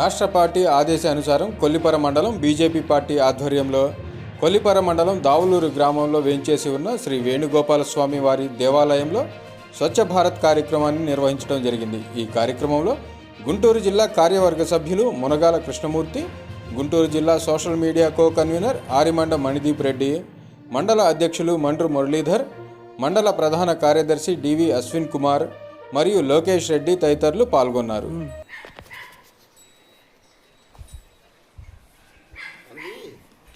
రాష్ట్ర పార్టీ ఆదేశానుసారం కొల్లిపర మండలం బీజేపీ పార్టీ ఆధ్వర్యంలో కొల్లిపర మండలం దావులూరు గ్రామంలో వేంచేసి ఉన్న శ్రీ వేణుగోపాల స్వామి వారి దేవాలయంలో స్వచ్ఛ భారత్ కార్యక్రమాన్ని నిర్వహించడం జరిగింది. ఈ కార్యక్రమంలో గుంటూరు జిల్లా కార్యవర్గ సభ్యులు మునగాల కృష్ణమూర్తి గుంటూరు జిల్లా social media co convener Arimanda Manideep Reddy మండల అధ్యక్షులు మండ్రు మురళీధర్ మండల ప్రధాన కార్యదర్శి డివి అశ్విన్ కుమార్ మరియు లోకేష్ రెడ్డి తదితరులు పాల్గొన్నారు.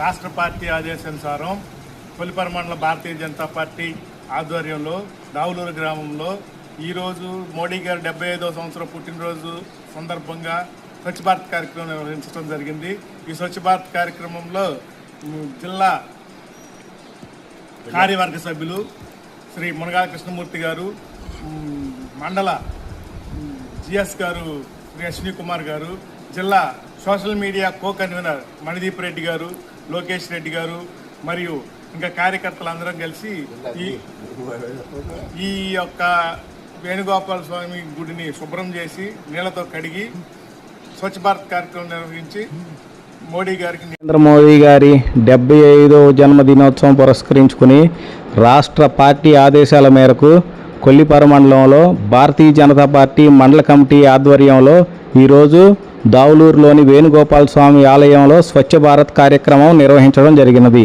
రాష్ట్ర పార్టీ ఆదేశానుసారం కొలిపర మండల భారతీయ జనతా పార్టీ ఆధ్వర్యంలో దావులూరు గ్రామంలో ఈరోజు మోడీ గారు డెబ్బై ఐదవ సంవత్సరం పుట్టినరోజు సందర్భంగా స్వచ్ఛ భారత్ కార్యక్రమం నిర్వహించడం జరిగింది. ఈ స్వచ్ఛ భారత్ కార్యక్రమంలో జిల్లా కార్యవర్గ సభ్యులు శ్రీ మునగా కృష్ణమూర్తి గారు మండల జిఎస్ గారు శ్రీ అశ్విని కుమార్ గారు జిల్లా social media co convener Manideep Reddy గారు లోకేష్ రెడ్డి గారు మరియు ఇంకా కార్యకర్తలందరం కలిసి ఈ ఈ యొక్క వేణుగోపాల స్వామి గుడిని శుభ్రం చేసి నీళ్ళతో కడిగి స్వచ్ఛ భారత్ కార్యక్రమం నిర్వహించి మోడీ గారికి నరేంద్ర మోదీ గారి డెబ్బై ఐదవ జన్మదినోత్సవం పురస్కరించుకుని రాష్ట్ర పార్టీ ఆదేశాల మేరకు కొల్లిపర మండలంలో భారతీయ జనతా పార్టీ మండల కమిటీ ఆధ్వర్యంలో ఈరోజు దావులూరులోని వేణుగోపాల స్వామి ఆలయంలో స్వచ్ఛ భారత్ కార్యక్రమం నిర్వహించడం జరిగినది.